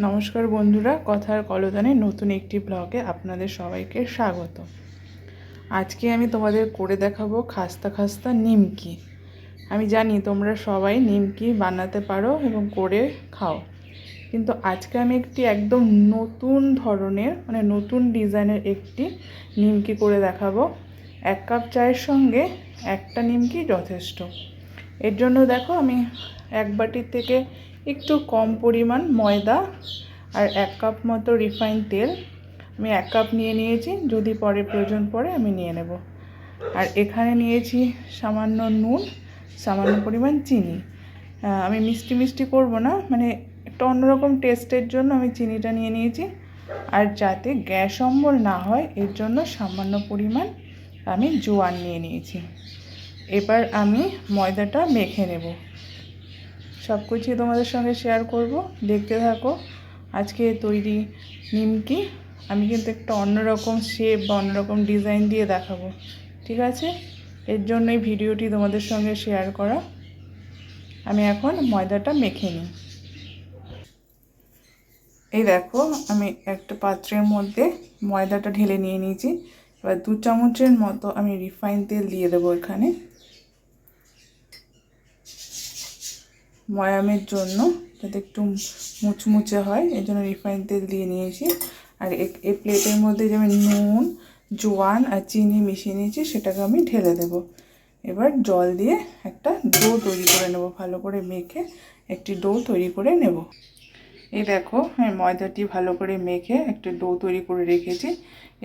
নমস্কার বন্ধুরা, কথার কলদানে নতুন একটি ব্লগে আপনাদের সবাইকে স্বাগত। আজকে আমি তোমাদের করে দেখাবো খাস্তা খাস্তা নিমকি। আমি জানি তোমরা সবাই নিমকি বানাতে পারো এবং করে খাও। কিন্তু আজকে আমি একটি একদম নতুন ধরনের মানে নতুন ডিজাইনের একটি নিমকি করে দেখাবো। এক কাপ চায়ের সঙ্গে একটা নিমকি যথেষ্ট। এর জন্য দেখো আমি এক বাটির থেকে একটু কম পরিমাণ ময়দা আর এক কাপ মতো রিফাইন তেল। আমি এক কাপ নিয়ে নিয়েছি, যদি পরে প্রয়োজন পড়ে আমি নিয়ে নেব। আর এখানে নিয়েছি সামান্য নুন, সামান্য পরিমাণ চিনি। আমি মিষ্টি মিষ্টি করব না মানে একটা অন্যরকম টেস্টের জন্য আমি চিনিটা নিয়ে নিয়েছি। আর যাতে গ্যাস অম্বল না হয়, এর জন্য সামান্য পরিমাণ আমি জোয়ান নিয়ে নিয়েছি। এবার আমি ময়দাটা মেখে নেব। সব কিছুই তোমাদের সঙ্গে শেয়ার করব। দেখতে থাকো। আজকে তৈরি নিমকি। আমি কিন্তু একটা অন্যরকম শেপ বা অন্যরকম ডিজাইন দিয়ে দেখাবো। ঠিক আছে? এর জন্যই ভিডিওটি তোমাদের সঙ্গে শেয়ার করা। আমি এখন ময়দাটা মেখে নিই। এই দেখো, আমি একটা পাত্রের মধ্যে ময়দাটা ঢেলে নিয়ে নিয়েছি। এবার দু চামচের মতো আমি রিফাইন তেল দিয়ে দেবো এখানে। ময়ামের জন্য যাতে একটু মুচমুচে হয় এই জন্য রিফাইন তেল দিয়ে নিয়েছি। আর এই প্লেটের মধ্যে যে আমি নুন, জোয়ান আর চিনি মিশিয়ে নিয়েছি, সেটাকে আমি ঢেলে দেব। এবার জল দিয়ে একটা ডো তৈরি করে নেব, ভালো করে মেখে একটি ডো তৈরি করে নেব। এই দেখো আমি ময়দাটি ভালো করে মেখে একটা ডো তৈরি করে রেখেছি।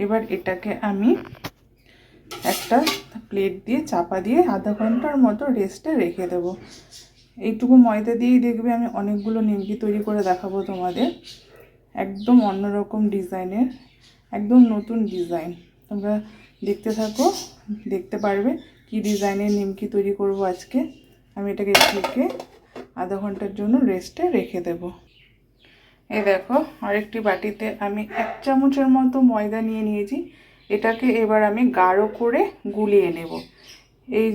এবার এটাকে আমি একটা প্লেট দিয়ে চাপা দিয়ে আধা ঘণ্টার মতো রেস্টে রেখে দেবো। এইটুকু ময়দা দিয়েই দেখবে আমি অনেকগুলো নিমকি তৈরি করে দেখাবো তোমাদের। একদম অন্যরকম ডিজাইনের, একদম নতুন ডিজাইন। তোমরা দেখতে থাকো, দেখতে পারবে কি ডিজাইনের নিমকি তৈরি করব আজকে। আমি এটাকে ঢেকে আধা ঘণ্টার জন্য রেস্টে রেখে দেবো। এই দেখো, আরেকটি বাটিতে আমি এক চামচের মতো ময়দা নিয়ে নিয়েছি। এটাকে এবার আমি গাঢ় করে গুলিয়ে নেব। এই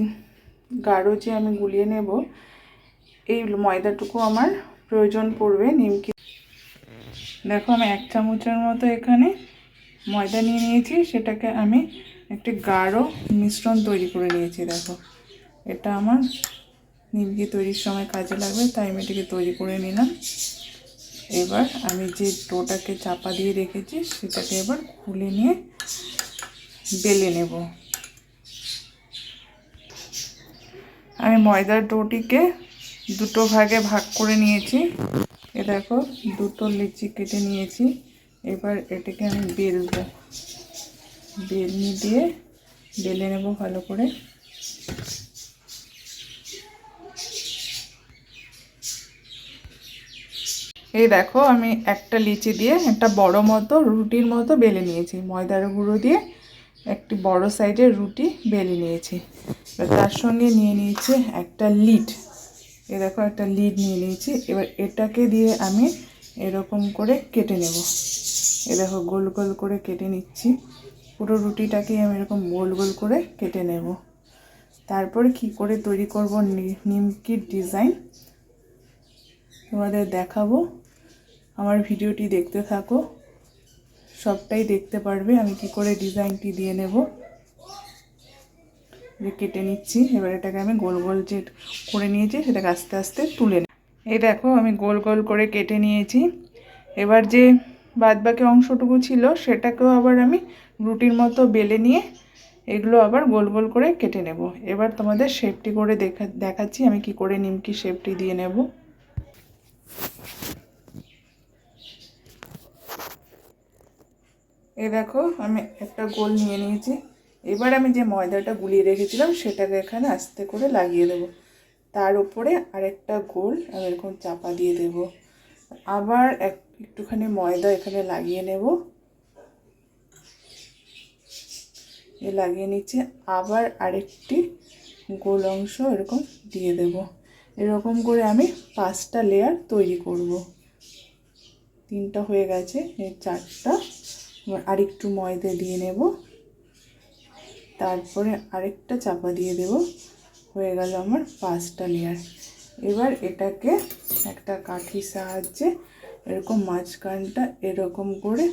গাঢ় যে আমি গুলিয়ে নেব এই ময়দাটুকু আমার প্রয়োজন পড়বে, নিমকি। দেখো আমি এক চামচের মতো এখানে ময়দা নিয়ে নিয়েছি, সেটাকে আমি একটি গাঢ় মিশ্রণ তৈরি করে নিয়েছি, দেখো। এটা আমার নিমকি তৈরির সময় কাজে লাগবে, তাই আমি এটাকে তৈরি করে নিলাম। এবার আমি যে ডোটাকে চাপা দিয়ে রেখেছি, সেটাকে এবার খুলে নিয়ে বেলে নেব। আমি ময়দার ডোটিকে দুটো ভাগে ভাগ করে নিয়েছি। এ দেখো, দুটো লিচি কেটে নিয়েছি। এবার এটাকে আমি বেলবো বেলনি দিয়ে বেলে নেব ভালো করে। এই দেখো, আমি একটা লিচি দিয়ে একটা বড় মতো রুটির মতো বেলে নিয়েছি। ময়দার গুঁড়ো দিয়ে একটি বড় সাইজের রুটি বেলে নিয়েছি। তার সঙ্গে নিয়ে নিয়েছি একটা লিড এ দেখো একটা লিড নিয়ে নিয়েছি। এবার এটাকে দিয়ে আমি এরকম করে কেটে নেব। এ দেখো গোল গোল করে কেটে নিচ্ছি। পুরো রুটিটাকে আমি এরকম গোল গোল করে কেটে নেব। তারপরে কি করে তৈরি করব নিমকির ডিজাইন তোমাদের দেখাবো। আমার ভিডিওটি দেখতে থাকো। সবটাই দেখতে পারবে। আমি কি করে ডিজাইনটি দিয়ে নেব। কেটে নিচ্ছি, এবার এটাকে আমি গোল গোল যে করে নিয়েছি, সেটাকে আস্তে আস্তে তুলে নেব। এই দেখো, আমি গোল গোল করে কেটে নিয়েছি। এবার যে বাদবাকি অংশটুকু ছিল, সেটাকেও আবার আমি রুটির মতো বেলে নিয়ে এগুলো আবার গোল গোল করে কেটে নেব। এবার তোমাদের শেপটি করে দেখা, দেখাচ্ছি আমি কি করে নিমকি শেপটি দিয়ে নেব। এই দেখো, আমি একটা গোল নিয়ে নিয়েছি। এবার আমি যে ময়দাটা গুলিয়ে রেখেছিলাম, সেটাকে এখানে আস্তে করে লাগিয়ে দেবো। তার উপরে আরেকটা গোল আমি এরকম চাপা দিয়ে দেব। আবার এক, একটুখানি ময়দা এখানে লাগিয়ে নেব। এ লাগিয়ে নিচ্ছে। আবার আরেকটি গোল অংশ এরকম দিয়ে দেব। এরকম করে আমি পাঁচটা লেয়ার তৈরি করব। তিনটা হয়ে গেছে, এই চারটা। আরেকটু ময়দা দিয়ে নেব। তারপরে আরেকটা চাপা দিয়ে দেব। হয়ে গেল আমার পাঁচটা লেয়ার এবার এটাকে একটা কাঠির সাহায্যে এরকম মাঝখানটা এরকম করে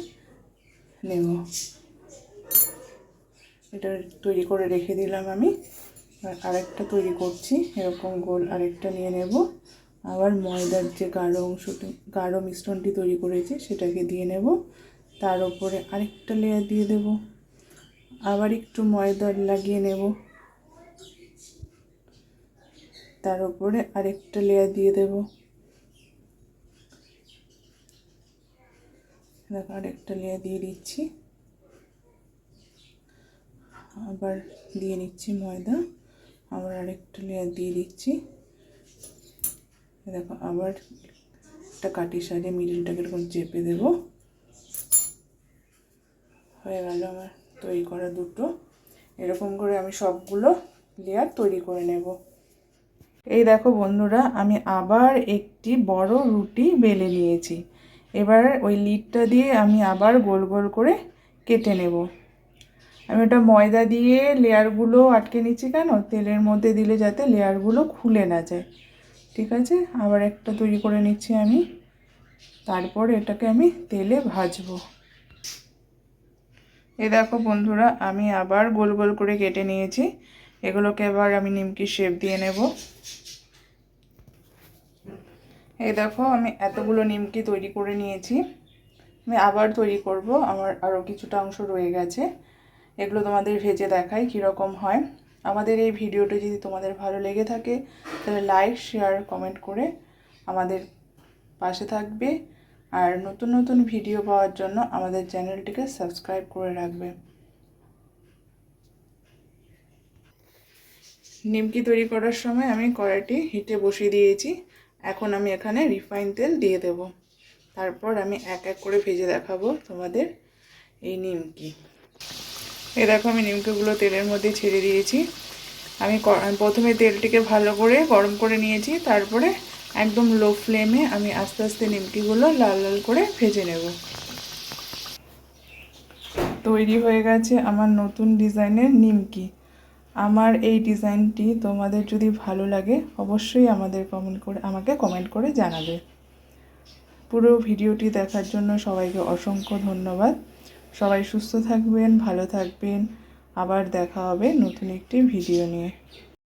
নেব। এটা তৈরি করে রেখে দিলাম আমি। আর আরেকটা তৈরি করছি, এরকম গোল আরেকটা নিয়ে নেব। আবার ময়দার যে গাঢ় অংশটি, গাঢ় মিশ্রণটি তৈরি করেছি, সেটাকে দিয়ে নেব। তার উপরে আরেকটা লেয়ার দিয়ে দেব। আবার একটু ময়দা লাগিয়ে নেব। তার উপরে আরেকটা লেয়ার দিয়ে দেব। দেখো, আরেকটা লেয়ার দিয়ে দিচ্ছি। আবার দিয়ে নিচ্ছি ময়দা। আবার আরেকটা লেয়ার দিয়ে দিচ্ছি। দেখো, আবার একটা কাটি সারিয়ে মিডিলটাকে এরকম চেপে দেব। হয়ে গেল আমার। তৈরি করা দুটো। এরকম করে আমি সবগুলো লেয়ার তৈরি করে নেব। এই দেখো বন্ধুরা, আমি আবার একটি বড় রুটি বেলে নিয়েছি। এবার ওই লিডটা দিয়ে আমি আবার গোল গোল করে কেটে নেব। আমি ওটা ময়দা দিয়ে লেয়ারগুলো আটকে নিচ্ছি কেন? তেলের মধ্যে দিলে যাতে লেয়ারগুলো খুলে না যায়। ঠিক আছে? আবার একটা তৈরি করে নিচ্ছি আমি। তারপর এটাকে আমি তেলে ভাজবো। এ দেখো বন্ধুরা, আমি আবার গোল গোল করে কেটে নিয়েছি। এগুলোকে এবার আমি নিমকি শেপ দিয়ে নেব। এই দেখো, আমি এতগুলো নিমকি তৈরি করে নিয়েছি। আমি আবার তৈরি করব, আমার আরও কিছুটা অংশ রয়ে গেছে। এগুলো তোমাদের ভেজে দেখাই কীরকম হয়। আমাদের এই ভিডিওটা যদি তোমাদের ভালো লেগে থাকে, তাহলে লাইক শেয়ার কমেন্ট করে আমাদের পাশে থাকবে। আর নতুন নতুন ভিডিও পাওয়ার জন্য আমাদের চ্যানেলটিকে সাবস্ক্রাইব করে রাখবে। নিমকি তৈরি করার সময় আমি কড়াইটি হিটে বসিয়ে দিয়েছি। এখন আমি এখানে রিফাইন তেল দিয়ে দেব। তারপর আমি এক এক করে ভেজে দেখাবো তোমাদের এই নিমকি। এই দেখো আমি নিমকিগুলো তেলের মধ্যে ছেড়ে দিয়েছি। আমি প্রথমে তেলটিকে ভালো করে গরম করে নিয়েছি, তারপরে একদম লো ফ্লেমে আমি আস্তে আস্তে নিমকিগুলো লাল লাল করে ভেজে নেব। তৈরি হয়ে গেছে আমার নতুন ডিজাইনের নিমকি। আমার এই ডিজাইনটি তোমাদের যদি ভালো লাগে, অবশ্যই আমাদের কমেন্ট করে, আমাকে কমেন্ট করে জানাবে। পুরো ভিডিওটি দেখার জন্য সবাইকে অসংখ্য ধন্যবাদ। সবাই সুস্থ থাকবেন, ভালো থাকবেন। আবার দেখা হবে নতুন একটি ভিডিও নিয়ে।